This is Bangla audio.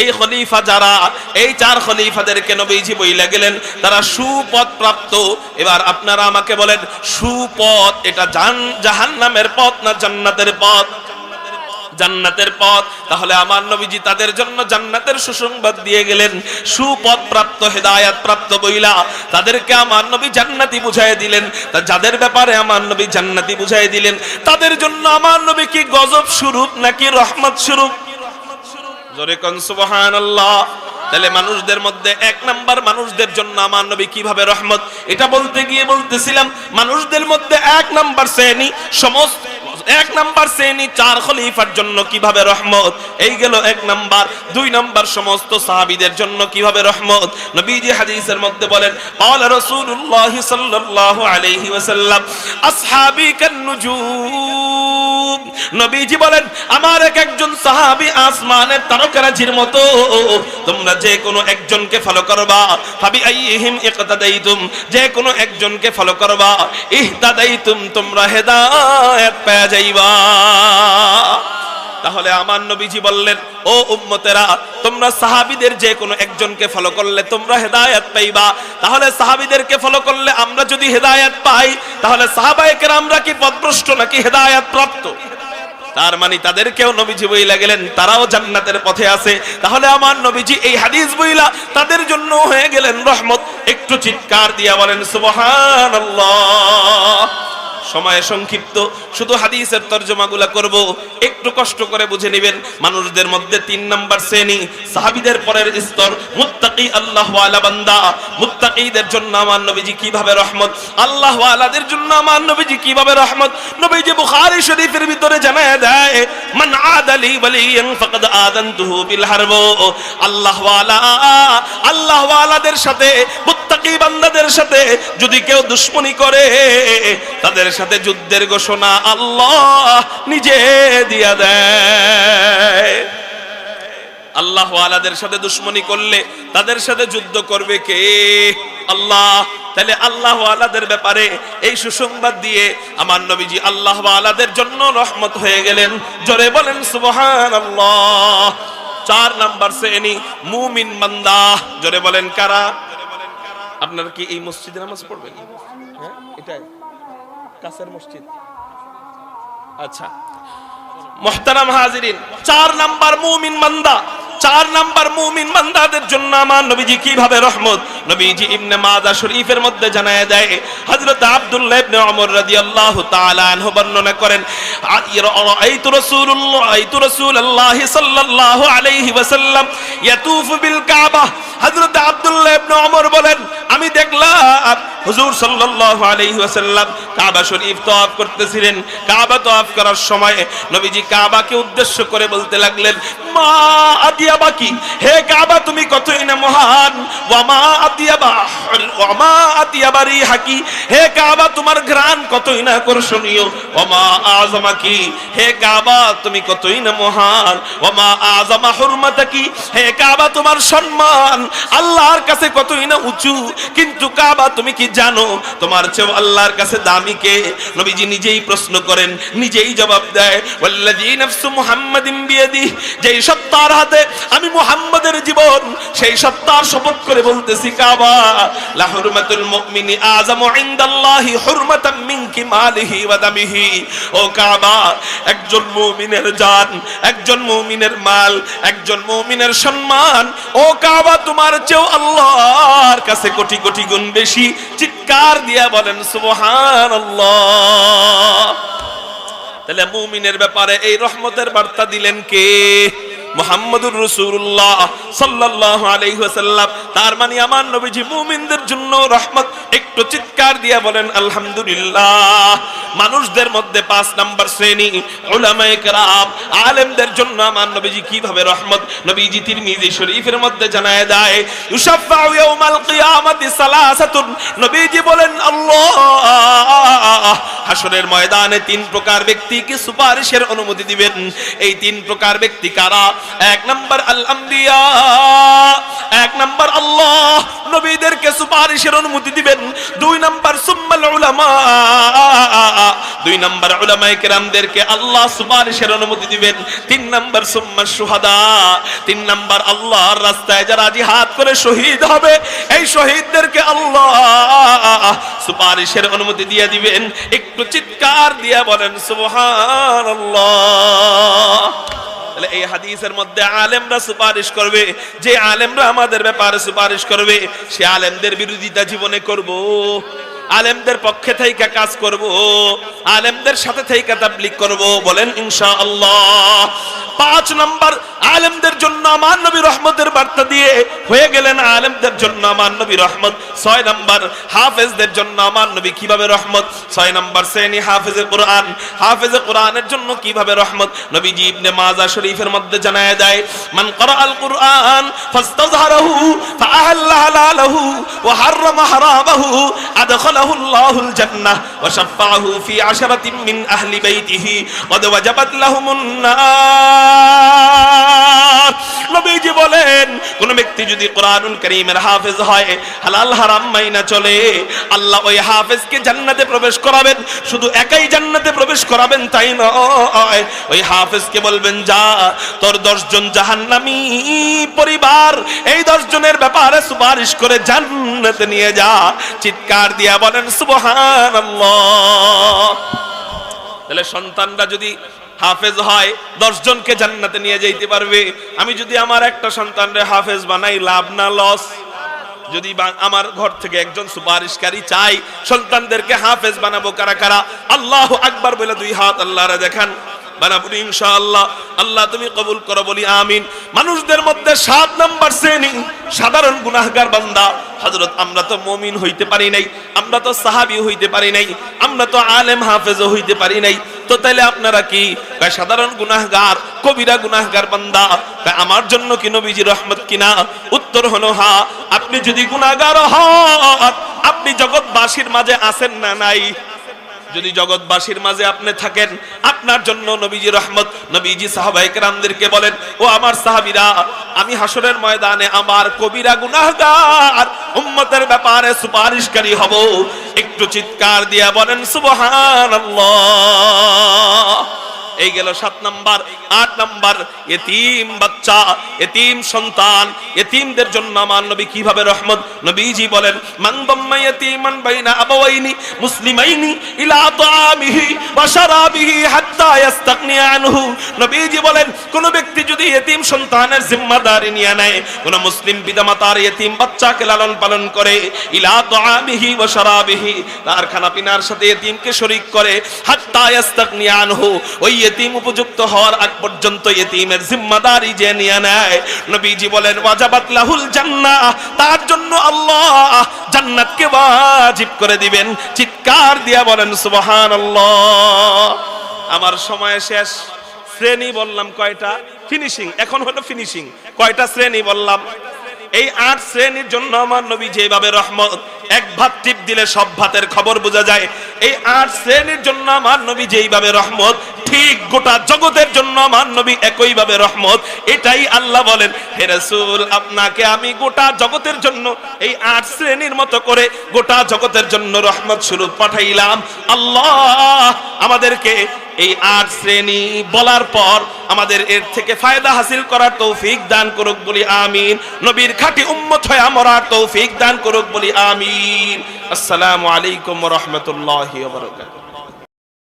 এই খলিফা যারা, এই চার খলিফাদেরকে নবীজি বইলা গেলেন, তারা সুপথ প্রাপ্ত। এবার আপনারা আমাকে বলেন, সুপথ এটা জান, জাহান্নামের পথ না জান্নাতের পথ? জান্নাতের পথ। তাহলে আমার নবীজি তাদের জন্য জান্নাতের সুসংবাদ দিয়ে গেলেন। সুপথ প্রাপ্ত, হেদায়াত প্রাপ্ত বইলা তাদেরকে আমার নবী জান্নাতি বুঝাই দিলেন। তা যাদের ব্যাপারে আমার নবী জান্নাতি বুঝাই দিলেন, তাদের জন্য আমার নবী কি গজব স্বরূপ নাকি রহমত স্বরূপ? জোরে কন সুবহানাল্লাহ তাহলে মানুষদের মধ্যে এক নাম্বার মানুষদের জন্য আমার নবী কিভাবে রহমত এটা বলতে গিয়ে বলতেছিলাম মানুষদের মধ্যে এক নাম্বার শ্রেণী সমস্ত এক নাম্বার শ্রেণী চার খলিফার জন্য কিভাবে রহমত এই গেল এক নাম্বার দুই নাম্বার সমস্ত সাহাবীদের জন্য কিভাবে রহমত নবীজি হাদিসের মধ্যে বলেন قال رسول الله صلى الله عليه وسلم اصحابي كالنجوم নবীজি বলেন, আমার এক একজন সাহাবি আসমানের তারকারাজির মতো। তোমরা যে কোনো একজনকে ফলো করবা। হাবি আইহিম ইকতাদাইতুম। যে কোনো একজনকে ফলো করবা। ইহতাদাইতুম, তোমরা হেদায়েত পেয়ে যাইবা। তাহলে আমার নবীজি বললেন, ও উম্মতেরা, তোমরা সাহাবীদের যে কোনো একজনকে ফলো করলে তোমরা হেদায়েত পাইবা। তাহলে সাহাবীদেরকে ফলো করলে আমরা যদি হেদায়েত পাই, তাহলে সাহাবায়ে আমরা কি পথভ্রষ্ট নাকি হেদায়েত প্রাপ্ত? তার মানে তাদেরকেও নবীজি বইলা গেলেন, তারাও জান্নাতের পথে আছে। তাহলে আমার নবীজি এই হাদিস বইলা তাদের জন্য হয়ে গেলেন রহমত। একটু চিৎকার দিয়া বলেন, সুবহানাল্লাহ। সময় সংক্ষিপ্ত। শুধু হাদিসের তর্জমাগুলা করব, একটু কষ্ট করে বুঝে নেবেন। মানুষদের মধ্যে তিন নাম্বার শ্রেণি, সাহাবিদের পরের স্তর, মুত্তাকি আল্লাহ বান্দা। মুত্তাকিদের জন্য আমার নবীজি কীভাবে রহমত? আল্লাহ ওয়ালাদের জন্য আমার নবীজি কীভাবে রহমত? নবীজি বুখারী শরীফের ভিতরে জানায় দেয়, মান আদালি আল্লাহ ওয়ালা আল্লাহ সাথে, মুত্তাকি বান্দাদের সাথে যদি কেউ দুশ্মনী করে, তাদের সাথে যুদ্ধের ঘোষণা আল্লাহ নিজে দিয়া দেয়। আল্লাহ আলাদের সাথে দুশ্মনী করলে তাদের সাথে যুদ্ধ করবে কে? আল্লাহ। তাহলে আল্লাহ আলাদের ব্যাপারে এই সুসংবাদ দিয়ে আমার নবীজি আল্লাহ আলাদের জন্য রহমত হয়ে গেলেন। জোরে বলেন সুবহান আল্লাহ চার নাম্বার শ্রেণি, মুমিন বান্দা। জোরে বলেন, কারা? আপনারা কি এই মসজিদে নামাজ পড়বেন? হ্যাঁ এটাই। কাছের মসজিদ। আচ্ছা। মোহতারাম হাজিরিন, চার নাম্বার মুমিন বান্দা। চার নাম্বার মুমিন বান্দাদের জন্য আমার নবীজি কীভাবে রহমত? নবীজি ইবনে মাদা শরীফের মধ্যে জানায় দেয়, হযরত আব্দুল্লাহ ইবনে ওমর রাদিয়াল্লাহু তাআলা আনহু বর্ণনা করেন আইতু রাসূলুল্লাহ আইতু রাসূলুল্লাহ সাল্লাল্লাহু আলাইহি ওয়াসাল্লাম ইয়াতুফু বিল কাবা। হযরত আব্দুল্লাহ ইবনে ওমর দেখলাম হুজুর সাল্লাল্লাহু আলাইহি ওয়াসাল্লাম কাবা শরীফ তওয়াফ করতেছিলেন। কাবা তওয়াফ করার সময় নবীজি কাবাকে উদ্দেশ্য করে বলতে লাগলেন, মা আদিয়াবা কি? হে কাবা, তুমি কতই না মহান? ওয়ামা আদিয়াবা ওয়ামা আদিয়াবা রিহাকি হে কাবা, তোমার ঘ্রাণ কতই না আকর্ষণীয়? ওয়ামা আযমা কি? হে কাবা, তুমি কতই না মহান? ওয়ামা আযমা হুরমাতা কি? হে কাবা, তোমার সম্মান আল্লাহর কাছে কতই না উঁচু? কিন্তু কাবা, তুমি কি জানো, তোমার চেয়ে আল্লাহর কাছে দামি কে? নবীজি নিজেই প্রশ্ন করেন, নিজেই জবাব দেয় নাফসু মুহাম্মাদিন বিয়াদি যেই সত্তার হাতে আমি মুহাম্মাদের জীবন, সেই সত্তার শপথ করে বলতেছি, কাবা, লা হুরমাতুল মুমিনি আযামু ইনদাল্লাহি হুরমাতাম মিনকি মালিহি ওয়া দামিহি। ও কাবা, একজন মুমিনের জান, একজন মুমিনের মাল, একজন মুমিনের সম্মান। ও কাবা, তোমার চেয়েও আল্লাহর কাছে কোটি কোটি গুণ বেশি চিৎকার দিয়া বলেন সুবহানাল্লাহ। তাহলে মুমিনের ব্যাপারে এই রহমতের বার্তা দিলেন কে? মোহাম্মদুর রসুল্লাহ সাল্লাল্লাহু আলাইহি ওয়াসাল্লাম। তার মানে আমার নবীজি মুমিনদের জন্য রহমত, একটু চিৎকার দিয়া বলেন, আলহামদুলিল্লাহ। মানুষদের মধ্যে পাঁচ নাম্বার শ্রেণি কেরাম, আলেমদের জন্য আমার নবীজি কীভাবে রহমত? নবীজি তিরমিজি শরীফের মধ্যে জানায় দেয় ইউশাফাউ ইয়াউমাল কিয়ামাতি সালাসাতুন। নবীজি বলেন, আল্লাহ! হাসরের ময়দানে তিন প্রকার ব্যক্তিকে সুপারিশের অনুমতি দিবেন? এই তিন প্রকার ব্যক্তি কারা? এক নম্বর আল আম্বিয়া এক নম্বর আল্লাহ নবীদেরকে সুপারিশের অনুমতি দিবেন। দুই নম্বর সুম্মাল উলামা, দুই নম্বর উলামায়ে কেরামদেরকে আল্লাহ সুপারিশের অনুমতি দিবেন। তিন নম্বর সুম্মা সুহাদা তিন নম্বর আল্লাহর রাস্তায় যারা জিহাদ করে শহীদ হবে, এই শহীদদেরকে আল্লাহ সুপারিশের অনুমতি দিয়ে দিবেন। একটু চিৎকার দিয়ে বলেন, সুবহানাল্লাহ। তাহলে এই হাদিসের মধ্যে আলেমরা সুপারিশ করবে, যে আলেমরা আমাদের ব্যাপারে সুপারিশ করবে, সে আলেমদের বিরোধিতা জীবনে করব। আলেমদের পক্ষে থেকে কাজ করব, আলেমদের সাথে থেকে তাবলিগ করব, বলেন ইনশাআল্লাহ। পাঁচ নাম্বার, আলেমদের জন্য আমার নবী রহমতের বার্তা দিয়ে হয়ে গেলেন আলেমদের জন্য আমার নবী রহমত। ছয় নাম্বার, হাফেজদের জন্য আমার নবী কীভাবে রহমত? ছয় নাম্বার, শ্রেণি হাফেজে কোরআন। হাফেজে কোরআনের জন্য কীভাবে রহমত? নবীজি ইবনে মাজা শরীফের মধ্যে জানায় দেয়, মান করা আল কোরআন ফাস্তাজহারাহু ফাআহাল্লা হালালাহু ওয়া হাররামা হারামাহু আল্লাহুল জান্নাহ ওয়া শাফাআহু ফি আশরাতিন মিন আহলি বাইতিহি قد ওয়াজাবাত লাহুমুন নার। নবীজি বলেন, কোন ব্যক্তি যদি কোরআনুল কারীমের হাফেজ হয়, হালাল হারাম মাইনা চলে, আল্লাহ ওই হাফেজকে জান্নাতে প্রবেশ করাবেন। শুধু একাই জান্নাতে প্রবেশ করাবেন তাই নয়, ওই হাফেজকে বলবেন, যা, তোর দশজন জাহান্নামী পরিবার, এই দশজনের ব্যাপারে সুপারিশ করে জান্নাতে নিয়ে যা। চিৎকার দিয়া বলেন, সুবহানাল্লাহ। তাহলে সন্তানরা যদি হাফেজ হয় দশজনকে জান্নাতে নিয়ে যাইতে পারবে। আমি যদি আমার একটা সন্তানরে হাফেজ বানাই, লাভ না লস যদি আমার ঘর থেকে একজন সুপারিশকারী চাই, সন্তানদেরকে হাফেজ বানাবো কারা কারা? আল্লাহ আকবার বলে দুই হাত আল্লাহরে দেখান। আল্লাহ তুমি কবুল করো, বলি আমিন। মানুষদের মধ্যে সাত শ্রেণি, সাধারণ গুনাহগার বান্দা। আমরা তো হইতে পারি নাই, আমরা তো হইতে পারি নাই, আমরা তো আলেম হাফেজও হইতে পারি নাই। তো আপনারা কি? সাধারণ গুনাহগার, কবিরা গুনাহগার বান্দা। আমার জন্য কি নবীজি রহমত কিনা? উত্তর হলো, হা, আপনি যদি গুনাহগার হন, আপনি জগৎবাসীর মাঝে আছেন না নাই? যদি জগৎবাসীর মাঝে আপনি থাকেন, আপনার জন্য নবীজি রহমত, নবীজি সাহাবাই কেরামদেরকে বলেন, ও আমার সাহাবীরা, আমি হাসরের ময়দানে আমার কবিরা গুনাহগার, উম্মতের ব্যাপারে সুপারিশকারী হব। একটু চিৎকার দিয়া বলেন, সুবহানাল্লাহ। এই গেল সাত নাম্বার, আট নাম্বার, এতিম বাচ্চা, এতিম সন্তান, এতিমদের জন্য আমার নবী কীভাবে রহমত? নবীজি বলেন, মান দাম্মা ইয়াতীমান বাইনা আবাওয়াইনি, মুসলিমাইনি ইলা তাআমিহি ওয়া শারাবিহি কোন ব্যক্তি যদি এতিম সন্তানের জিম্মাদারি নিয়ে নেয়, কোন মুসলিম এতিম বাচ্চাকে লালন পালন করে তার খানা পিনার আনহু, ওই এতিম উপযুক্ত হওয়ার আগ পর্যন্ত এতিমের জিম্মাদারি যে নিয়ে নেয়। নবীজি বলেন লাহুল তার জন্য আল্লাহ জান্নাতকে ওয়াজিব করে দিবেন। চিৎকার দিয়া বলেন, সুবহানাল্লাহ। আমার সময় শেষ। শ্রেণি বললাম কয়টা? ফিনিশিং এখন হলো ফিনিশিং কয়টা শ্রেণি বললাম? এই আট শ্রেণির জন্য আমার নবী যেভাবে রহমত, এক ভাত টিপ দিলে সব ভাতের খবর বোঝা যায়। এই আট শ্রেণির জন্য আমার নবী যেইভাবে রহমত, ঠিক গোটা জগতের জন্য আমার নবী একইভাবে রহমত। এটাই আল্লাহ বলেন, হে রাসূল, আপনাকে আমি গোটা জগতের জন্য এই আট শ্রেণির মতো করে গোটা জগতের জন্য রহমত স্বরূপ পাঠাইলাম। আল্লাহ আমাদেরকে এই আট শ্রেণি বলার পর আমাদের এর থেকে ফায়দা হাসিল করার তৌফিক দান করুক বলি আমিন। নবীর খাটি উম্মত হয়ে আমরার তৌফিক দান করুক বলি আমিন। আসসালামু আলাইকুম রাহমাতুল্লাহি ওয়া বারাকাতুহু।